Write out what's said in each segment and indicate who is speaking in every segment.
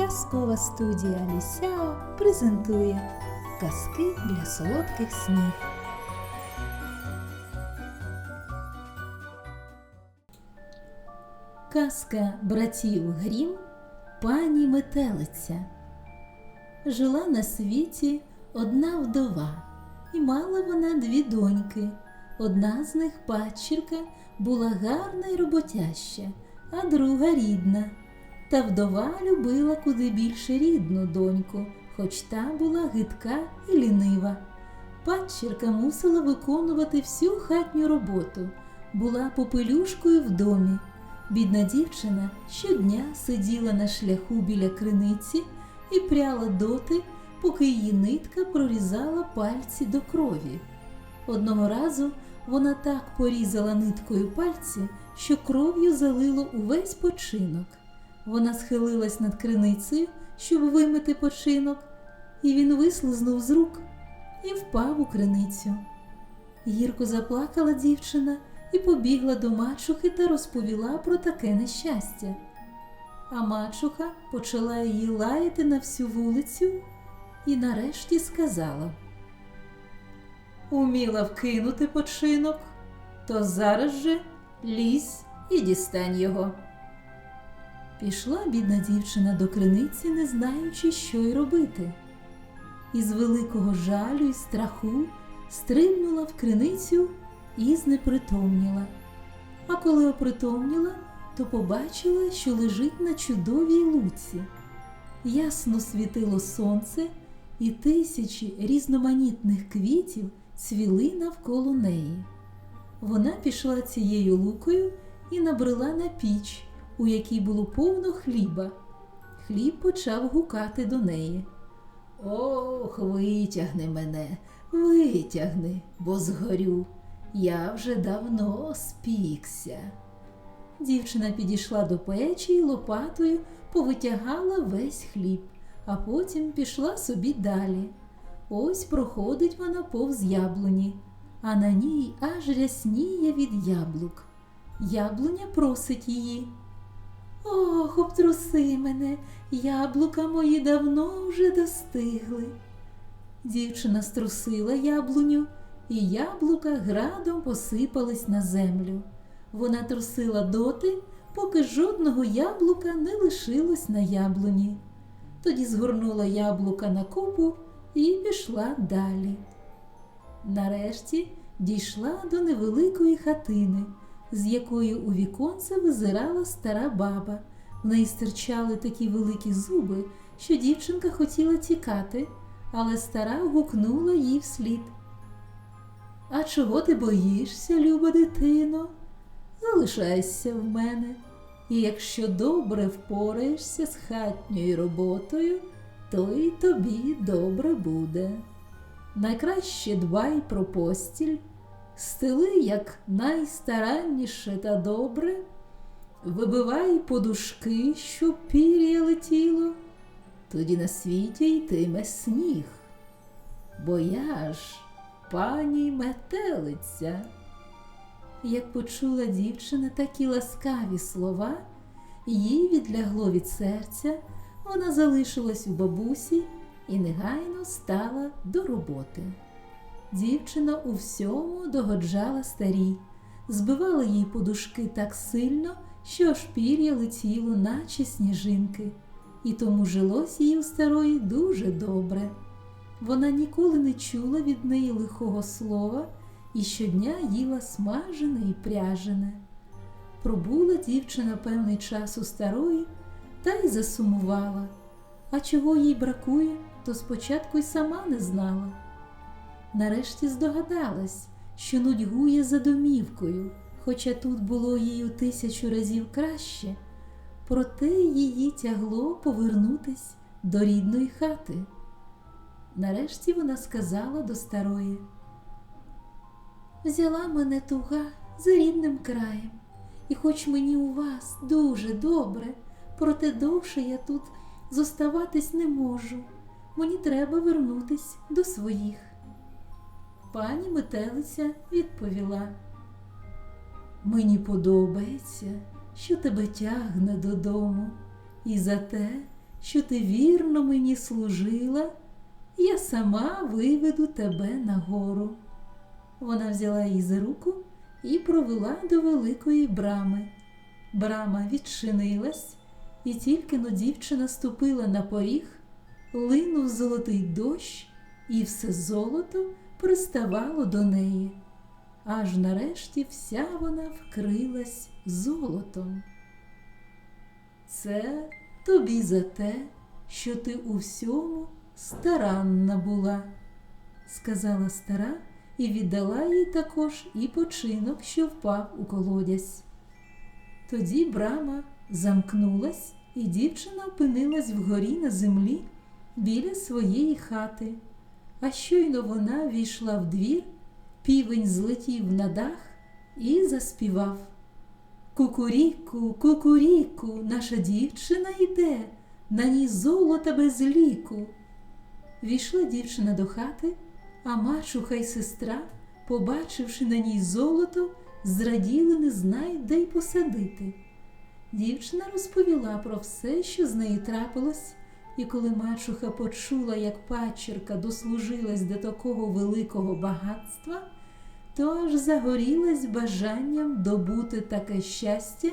Speaker 1: Казкова студія Лісяо презентує казки для солодких снів. Казка братів Грім Пані Метелиця. Жила на світі одна вдова, і мала вона дві доньки. Одна з них падчірка була гарна й роботяща, а друга рідна. Та вдова любила куди більше рідну доньку, хоч та була гидка і лінива. Падчірка мусила виконувати всю хатню роботу, була попелюшкою в домі. Бідна дівчина щодня сиділа на шляху біля криниці і пряла доти, поки її нитка прорізала пальці до крові. Одного разу вона так порізала ниткою пальці, що кров'ю залило увесь починок. Вона схилилась над криницею, щоб вимити починок, і він вислизнув з рук і впав у криницю. Гірко заплакала дівчина і побігла до мачухи та розповіла про таке нещастя. А мачуха почала її лаяти на всю вулицю і нарешті сказала Уміла вкинути починок, то зараз же лізь і дістань його. Пішла бідна дівчина до криниці, не знаючи, що й робити. Із великого жалю і страху стрибнула в криницю і знепритомніла. А коли опритомніла, то побачила, що лежить на чудовій луці. Ясно світило сонце, і тисячі різноманітних квітів цвіли навколо неї. Вона пішла цією лукою і набрела на піч, у якій було повно хліба. Хліб почав гукати до неї. Ох, витягни мене, витягни, бо згорю. Я вже давно спікся. Дівчина підійшла до печі і лопатою повитягала весь хліб, а потім пішла собі далі. Ось проходить вона повз яблуні, а на ній аж рясніє від яблук. Яблуня просить її. Ох, обтруси мене, яблука мої давно вже достигли. Дівчина струсила яблуню, і яблука градом посипались на землю. Вона трусила доти, поки жодного яблука не лишилось на яблуні. Тоді згорнула яблука на купу і пішла далі. Нарешті дійшла до невеликої хатини, з якої у віконце визирала стара баба. В неї стирчали такі великі зуби, що дівчинка хотіла тікати, але стара гукнула їй вслід. А чого ти боїшся, люба дитино? Залишайся в мене, і якщо добре впораєшся з хатньою роботою, то й тобі добре буде. Найкраще дбай про постіль, стели як найстаранніше та добре, вибивай подушки, щоб пір'я летіло, тоді на світі йтиме сніг. Бо я ж пані метелиця. Як почула дівчина такі ласкаві слова, їй відлягло від серця, вона залишилась у бабусі і негайно стала до роботи. Дівчина у всьому догоджала старій, збивала їй подушки так сильно, що аж пір'я летіло, наче сніжинки, і тому жилось їй у старої дуже добре. Вона ніколи не чула від неї лихого слова і щодня їла смажене і пряжене. Пробула дівчина певний час у старої та й засумувала, а чого їй бракує, то спочатку й сама не знала. Нарешті здогадалась, що нудьгує за домівкою, хоча тут було їй у тисячу разів краще, проте її тягло повернутись до рідної хати. Нарешті вона сказала до старої. Взяла мене туга за рідним краєм, і хоч мені у вас дуже добре, проте довше я тут зоставатись не можу. Мені треба вернутись до своїх. Пані метелиця відповіла. Мені подобається, що тебе тягне додому, і за те що ти вірно мені служила, я сама виведу тебе нагору. Вона взяла її за руку і провела до великої брами. Брама відчинилась, і тільки но дівчина ступила на поріг, линув золотий дощ, і все золото приставало до неї. Аж нарешті вся вона вкрилась золотом. Це тобі за те, що ти у всьому старанна була, сказала стара і віддала їй також і починок, що впав у колодязь. Тоді брама замкнулась, і дівчина опинилась вгорі на землі біля своєї хати. А щойно вона війшла в двір, півень злетів на дах і заспівав. Кукуріку, кукуріку, наша дівчина йде, на ній золота без ліку. Війшла дівчина до хати, а мачуха й сестра, побачивши на ній золото, зраділи, не знають, де й посадити. Дівчина розповіла про все, що з нею трапилось, і коли мачуха почула, як пачерка дослужилась до такого великого багатства, то аж загорілась бажанням добути таке щастя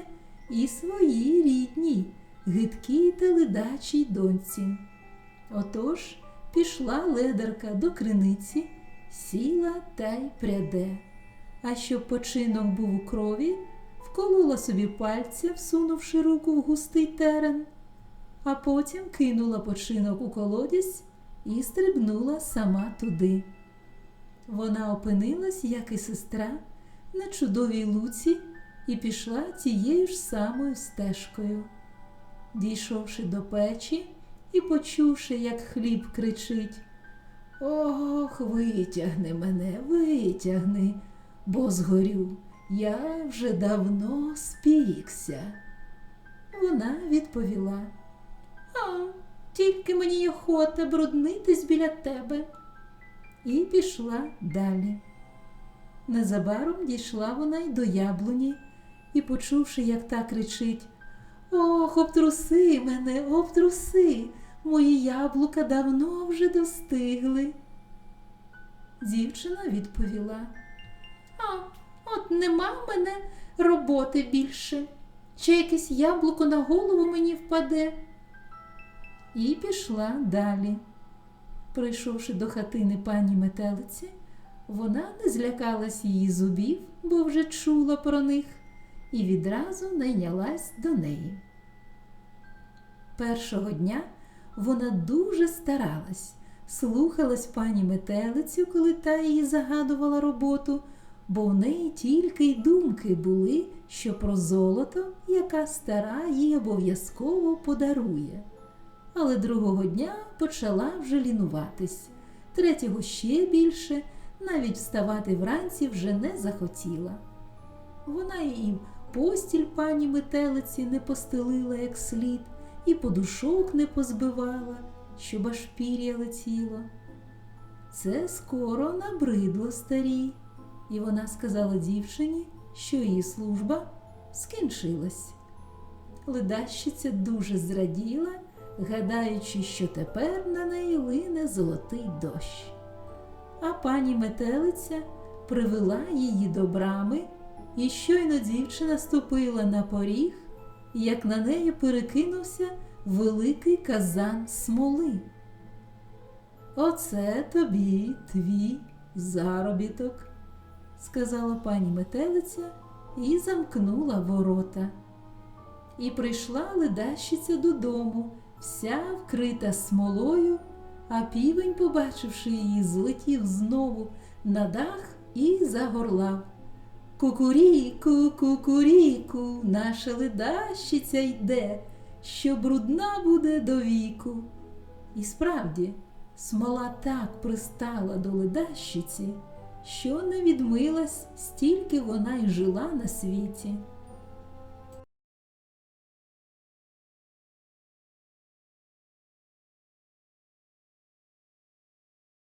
Speaker 1: і своїй рідній, гидкій та ледачій доньці. Отож пішла ледарка до криниці, сіла та й пряде. А щоб починок був у крові, вколола собі пальця, всунувши руку в густий терен, а потім кинула починок у колодязь і стрибнула сама туди. Вона опинилась, як і сестра, на чудовій луці і пішла тією ж самою стежкою. Дійшовши до печі і почувши, як хліб кричить Ох, витягни мене, витягни, бо згорю, я вже давно спікся. Вона відповіла А, тільки мені й охота бруднитись біля тебе і пішла далі. Незабаром дійшла вона й до яблуні і, почувши, як та кричить Ох, обтруси мене, обтруси, мої яблука давно вже достигли. Дівчина відповіла А, от нема мене роботи більше. Чи якесь яблуко на голову мені впаде? І пішла далі. Прийшовши до хатини пані метелиці, вона не злякалась її зубів, бо вже чула про них, і відразу найнялась до неї. Першого дня вона дуже старалась, слухалась пані метелицю, коли та її загадувала роботу, бо в неї тільки й думки були, що про золото, яка стара їй обов'язково подарує але другого дня почала вже лінуватись, третього ще більше, навіть вставати вранці вже не захотіла. Вона і постіль пані метелиці не постелила як слід, і подушок не позбивала, щоб аж пір'я летіло. Це скоро набридло старій, і вона сказала дівчині, що її служба скінчилась. Ледащиця дуже зраділа гадаючи, що тепер на неї лине золотий дощ. А пані метелиця привела її до брами, і щойно дівчина ступила на поріг, як на неї перекинувся великий казан смоли. Оце тобі твій заробіток, сказала пані метелиця і замкнула ворота. І прийшла ледащиця додому вся вкрита смолою, а півень, побачивши її, злетів знову на дах і загорлав. Кукуріку, кукуріку, наша ледащиця йде, що брудна буде до віку. І справді, смола так пристала до ледащиці, що не відмилась, стільки вона й жила на світі.